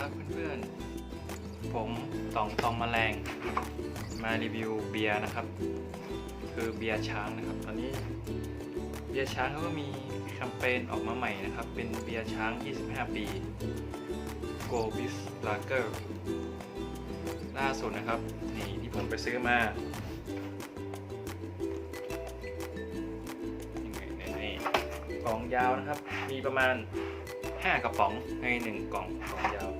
ครับเพื่อนๆ ผมตองตองแมลง มารีวิวเบียร์นะครับ คือเบียร์ช้างนะครับ ตอนนี้เบียร์ช้างเขาก็มีแคมเปญออกมาใหม่นะครับ เป็นเบียร์ช้าง 25 ปี Go b i s Lager ล่าสุดนะครับ นี่ที่ผมไปซื้อมานี่นี่กล่องยาวนะครับ มีประมาณ 5 กระป๋องใน 1 กล่องกล่องยาว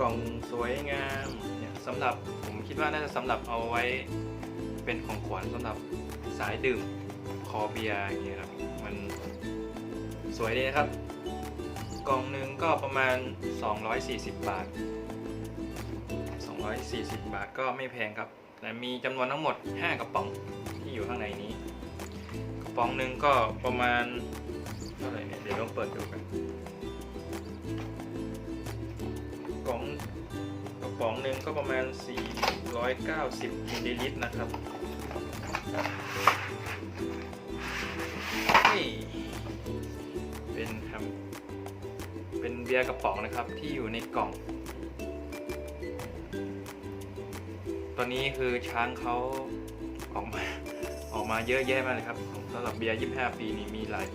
กล่องสวยงามเนี่ยสำหรับผมคิดว่าน่าจะสำหรับเอาไว้เป็นของขวัญสำหรับสายดื่มคอเบียร์อย่างเงี้ยครับมันสวยดีนะครับ กล่องหนึ่งก็ประมาณ 240 บาท 240 บาทก็ไม่แพงครับ แต่มีจำนวนทั้งหมด 5 กระป๋องที่อยู่ข้างในนี้ กระป๋องหนึ่งก็ประมาณเท่าไหร่เนี่ยเดี๋ยวลองเปิดดูกัน กระป๋องหนึ่งก็ประมาณ 490มิลลิลิตรนะครับนี่เป็นทำเป็นเบียร์กระป๋องนะครับที่อยู่ในกล่อง ตอนนี้คือช้างเขาออกมาออกมาเยอะแยะมากเลยครับสำหรับเบียร์ 25 ปีนี่มีหลาย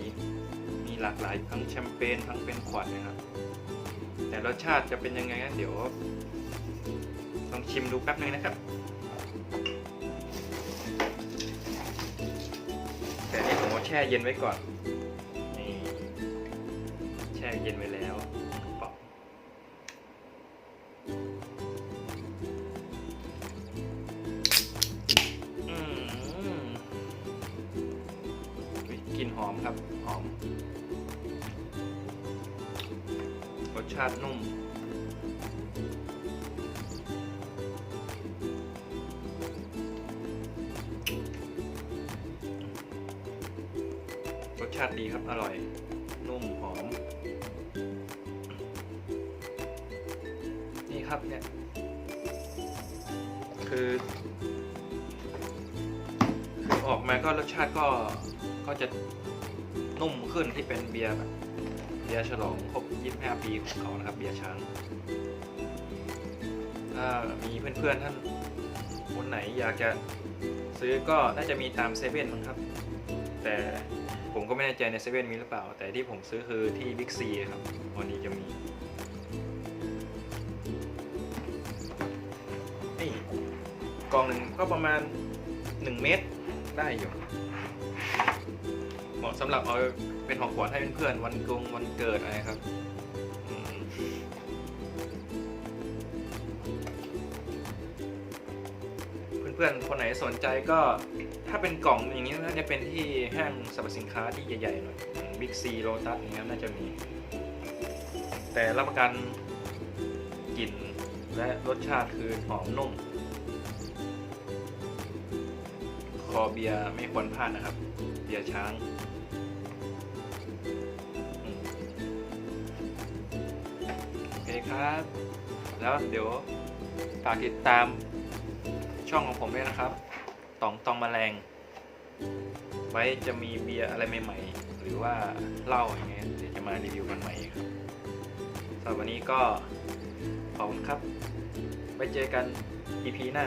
มีหลากหลายทั้งแชมเปญทั้งเป็นขวดนะครับ แต่รสชาติจะเป็นยังไงนั้นเดี๋ยวลองชิมดูแป๊บนึงนะครับ แต่นี่ผมเอาแช่เย็นไว้ก่อนนี่แช่เย็นไว้แล้วกระป๋องอืมกลิ่นหอมครับหอม สชาตินุ่ม รสชาติดีครับ อร่อย นุ่มหอม นี่ครับเนี่ย คือ คือออกมาก็รสชาติก็ ก็จะนุ่มขึ้นที่เป็นเบียร์แบบ บียร์ฉลองครบ 25 ปีของเขานะครับ เบียร์ช้าง ถ้ามีเพื่อนๆท่านคนไหนอยากจะซื้อก็น่าจะมีตามเซเว่นมั้งครับ แต่ผมก็ไม่แน่ใจในเซเว่นมีหรือเปล่า แต่ที่ผมซื้อคือที่บิ๊กซีครับวันนี้จะมีนี่กล่องหนึ่งก็ประมาณ 1 เมตรได้อยู่ เหมาะสำหรับเอาเป็นของขวัญให้เพื่อนๆวันกงวันเกิดอะไรครับอืมเพื่อนๆคนไหนสนใจก็ถ้าเป็นกล่องอย่างนี้น่าจะเป็นที่ห้างสรรพสินค้าที่ใหญ่ๆหน่อยบิ๊กซีโ o ตัสอย่างนี้ยน่าจะมี แต่รับประกันกลิ่นและรสชาติคือหอมนุ่มคอเบียร์ไม่ควรพลาดนะครับ เบียร์ช้าง ครับ แล้วเดี๋ยวฝากติดตามช่องของผมด้วยนะครับตองตองมแมลง ไว้จะมีเบียร์อะไรใหม่ ๆ หรือว่าเหล้าอย่างเงี้ยเดี๋ยวจะมารีวิวกันใหม่ครับสำหรับวันนี้ก็ขอบคุณครับ ไว้เจอกัน EP หน้า